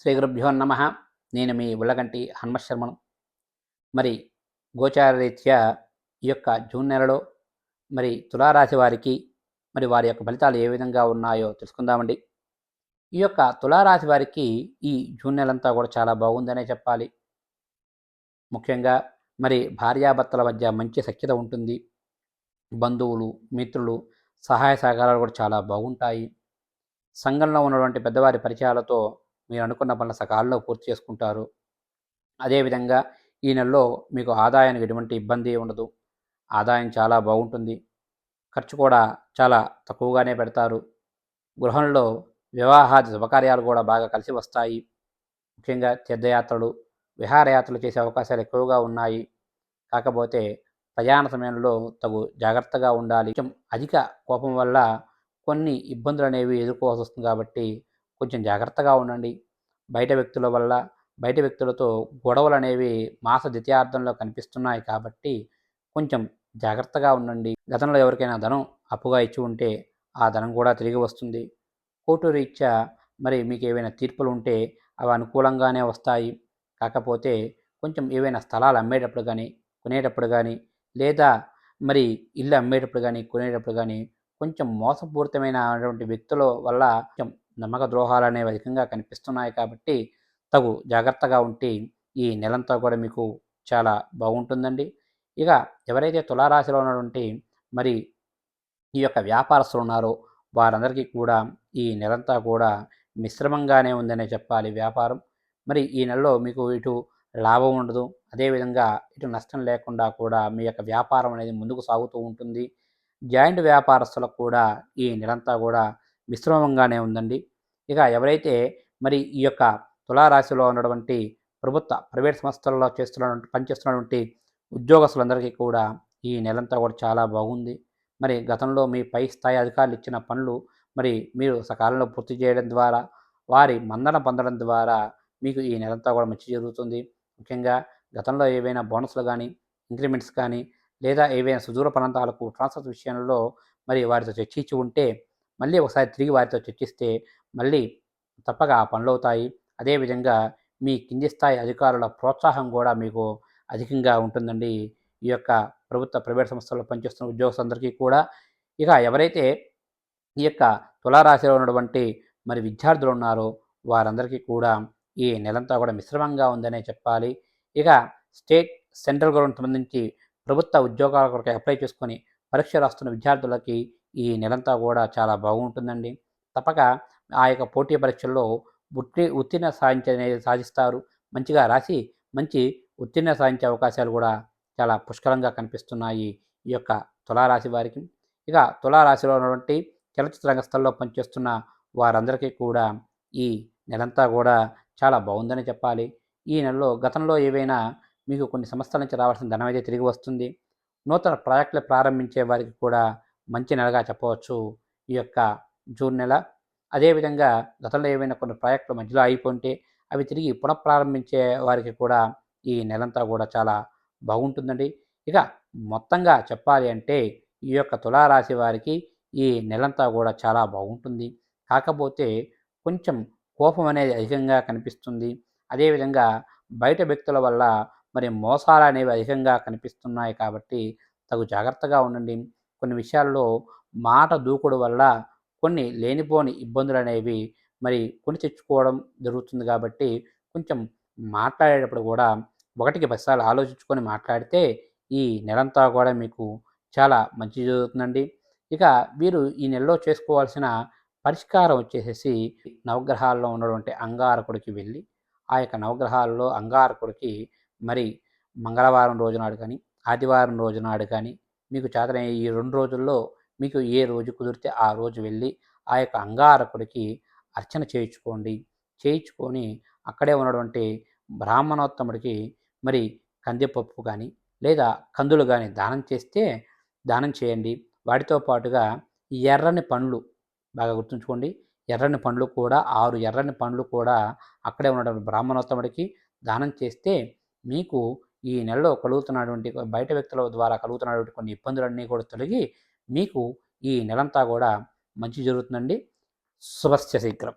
శ్రీ గురుభ్యో నమ. నేను మీ ఉల్లగంటి హన్మశర్మను మరి గోచారరీత్యా ఈ యొక్క జూన్ నెలలో మరి తులారాశి వారికి మరి వారి యొక్క ఫలితాలు ఏ విధంగా ఉన్నాయో తెలుసుకుందామండి. ఈ యొక్క తులారాశి వారికి ఈ జూన్ నెలంతా కూడా చాలా బాగుందనే చెప్పాలి. ముఖ్యంగా మరి భార్యాభర్తల మధ్య మంచి సఖ్యత ఉంటుంది. బంధువులు మిత్రులు సహాయ సహకారాలు కూడా చాలా బాగుంటాయి. సంఘంలో ఉన్నటువంటి పెద్దవారి పరిచయాలతో మీరు అనుకున్న పనుల సకాలంలో పూర్తి చేసుకుంటారు. అదేవిధంగా ఈ నెలలో మీకు ఆదాయానికి ఎటువంటి ఇబ్బంది ఉండదు. ఆదాయం చాలా బాగుంటుంది. ఖర్చు కూడా చాలా తక్కువగానే పెడతారు. గృహంలో వివాహాది శుభకార్యాలు కూడా బాగా కలిసి వస్తాయి. ముఖ్యంగా తీర్థయాత్రలు విహారయాత్రలు చేసే అవకాశాలు ఎక్కువగా ఉన్నాయి. కాకపోతే ప్రయాణ సమయంలో తగు జాగ్రత్తగా ఉండాలి. అధిక కోపం వల్ల కొన్ని ఇబ్బందులు అనేవి ఎదుర్కోవాల్సి వస్తుంది కాబట్టి కొంచెం జాగ్రత్తగా ఉండండి. బయట వ్యక్తుల వల్ల బయట వ్యక్తులతో గొడవలు అనేవి మాస ద్వితీయార్థంలో కనిపిస్తున్నాయి కాబట్టి కొంచెం జాగ్రత్తగా ఉండండి. గతంలో ఎవరికైనా ధనం అప్పుగా ఇచ్చి ఉంటే ఆ ధనం కూడా తిరిగి వస్తుంది. కోర్టు రీత్యా మరి మీకు ఏవైనా తీర్పులు ఉంటే అవి అనుకూలంగానే వస్తాయి. కాకపోతే కొంచెం ఏవైనా స్థలాలు అమ్మేటప్పుడు కానీ కొనేటప్పుడు కానీ లేదా మరి ఇల్లు అమ్మేటప్పుడు కానీ కొనేటప్పుడు కానీ కొంచెం మోసపూరితమైనటువంటి వ్యక్తుల వల్ల కొంచెం నమ్మక ద్రోహాలు అనేవి అధికంగా కనిపిస్తున్నాయి కాబట్టి తగు జాగ్రత్తగా ఉంటే ఈ నెలంతా కూడా మీకు చాలా బాగుంటుందండి. ఇక ఎవరైతే తులారాశిలో ఉన్నటువంటి మరి ఈ యొక్క వ్యాపారస్తులు ఉన్నారో వారందరికీ కూడా ఈ నెలంతా కూడా మిశ్రమంగానే ఉందనే చెప్పాలి వ్యాపారం. మరి ఈ నెలలో మీకు ఇటు లాభం ఉండదు అదేవిధంగా ఇటు నష్టం లేకుండా కూడా మీ యొక్క వ్యాపారం అనేది ముందుకు సాగుతూ ఉంటుంది. జాయింట్ వ్యాపారస్తులకు కూడా ఈ నెలంతా కూడా మిశ్రమంగానే ఉందండి. ఇక ఎవరైతే మరి ఈ యొక్క తులారాశిలో ఉన్నటువంటి ప్రభుత్వ ప్రైవేట్ సంస్థల్లో చేస్తున్నటువంటి పనిచేస్తున్నటువంటి ఉద్యోగస్తులందరికీ కూడా ఈ నెలంతా కూడా చాలా బాగుంది. మరి గతంలో మీ పై స్థాయి అధికారులు ఇచ్చిన పనులు మరి మీరు సకాలంలో పూర్తి చేయడం ద్వారా వారి మందన పొందడం ద్వారా మీకు ఈ నెలంతా కూడా మంచి జరుగుతుంది. ముఖ్యంగా గతంలో ఏవైనా బోనస్లు కానీ ఇంక్రిమెంట్స్ కానీ లేదా ఏవైనా సుదూర ప్రాంతాలకు ట్రాన్స్ఫర్ విషయంలో మరి వారితో చర్చించి ఉంటే మళ్ళీ ఒకసారి తిరిగి వారితో చర్చిస్తే మళ్ళీ తప్పక ఆ పనులు అవుతాయి. అదేవిధంగా మీ కింది స్థాయి అధికారుల ప్రోత్సాహం కూడా మీకు అధికంగా ఉంటుందండి. ఈ యొక్క ప్రభుత్వ ప్రైవేట్ సంస్థల్లో పనిచేస్తున్న ఉద్యోగస్తులందరికీ కూడా. ఇక ఎవరైతే ఈ యొక్క తులారాశిలో ఉన్నటువంటి మరి విద్యార్థులు ఉన్నారో వారందరికీ కూడా ఈ నెలంతా కూడా మిశ్రమంగా ఉందనే చెప్పాలి. ఇక స్టేట్ సెంట్రల్ గవర్నమెంట్ సంబంధించి ప్రభుత్వ ఉద్యోగాల కొరకు అప్లై చేసుకొని పరీక్ష రాస్తున్న విద్యార్థులకి ఈ నెలంతా కూడా చాలా బాగుంటుందండి. తప్పక ఆ యొక్క పోటీ పరీక్షల్లో ఉత్తి ఉత్తీర్ణ సాధించే సాధిస్తారు. మంచిగా రాసి మంచి ఉత్తీర్ణ సాధించే అవకాశాలు కూడా చాలా పుష్కలంగా కనిపిస్తున్నాయి ఈ యొక్క తులారాశి వారికి. ఇక తులారాశిలో ఉన్నటువంటి చలచిత్ర రంగస్థల్లో పనిచేస్తున్న వారందరికీ కూడా ఈ నెలంతా కూడా చాలా బాగుందని చెప్పాలి. ఈ నెలలో గతంలో ఏవైనా మీకు కొన్ని సంస్థల నుంచి రావాల్సిన ధనం అయితే తిరిగి వస్తుంది. నూతన ప్రాజెక్టులు ప్రారంభించే వారికి కూడా మంచి నెలగా చెప్పవచ్చు ఈ యొక్క జూన్ నెల. అదేవిధంగా గతంలో ఏవైనా కొన్ని ప్రాజెక్టులు మధ్యలో అయిపోతే అవి తిరిగి పునఃప్రారంభించే వారికి కూడా ఈ నెలంతా కూడా చాలా బాగుంటుందండి. ఇక మొత్తంగా చెప్పాలి అంటే ఈ యొక్క తులారాశి వారికి ఈ నెలంతా కూడా చాలా బాగుంటుంది. కాకపోతే కొంచెం కోపం అనేది అధికంగా కనిపిస్తుంది. అదేవిధంగా బయట వ్యక్తుల వల్ల మరి మోసాలు అనేవి అధికంగా కనిపిస్తున్నాయి కాబట్టి తగు జాగ్రత్తగా ఉండండి. కొన్ని విషయాల్లో మాట దూకుడు వల్ల కొన్ని లేనిపోని ఇబ్బందులు అనేవి మరి కొని తెచ్చుకోవడం జరుగుతుంది కాబట్టి కొంచెం మాట్లాడేటప్పుడు కూడా ఒకటికి పదిసార్లు ఆలోచించుకొని మాట్లాడితే ఈ నెలంతా కూడా మీకు చాలా మంచి జరుగుతుందండి. ఇక వీరు ఈ నెలలో చేసుకోవాల్సిన పరిష్కారం వచ్చేసేసి నవగ్రహాల్లో ఉన్నటువంటి అంగారకుడికి వెళ్ళి ఆ యొక్క నవగ్రహాల్లో అంగారకుడికి మరి మంగళవారం రోజునాడు కానీ ఆదివారం రోజునాడు కానీ మీకు చేతన ఈ రెండు రోజుల్లో మీకు ఏ రోజు కుదిరితే ఆ రోజు వెళ్ళి ఆ యొక్క అంగారకుడికి అర్చన చేయించుకోండి. చేయించుకొని అక్కడే ఉన్నటువంటి బ్రాహ్మణోత్తముడికి మరి కందిపప్పు కానీ లేదా కందులు కానీ దానం చేస్తే దానం చేయండి. వాటితో పాటుగా ఎర్రని పండ్లు బాగా గుర్తుంచుకోండి. ఎర్రని పండ్లు కూడా ఆరు ఎర్రని పండ్లు కూడా అక్కడే ఉన్నటువంటి బ్రాహ్మణోత్తముడికి దానం చేస్తే మీకు ఈ నెలలో కలుగుతున్నటువంటి బయట వ్యక్తుల ద్వారా కలుగుతున్నటువంటి కొన్ని ఇబ్బందులన్నీ కూడా తొలగి మీకు ఈ నెలంతా కూడా మంచి జరుగుతుందండి. శుభస్య శీఘ్రం.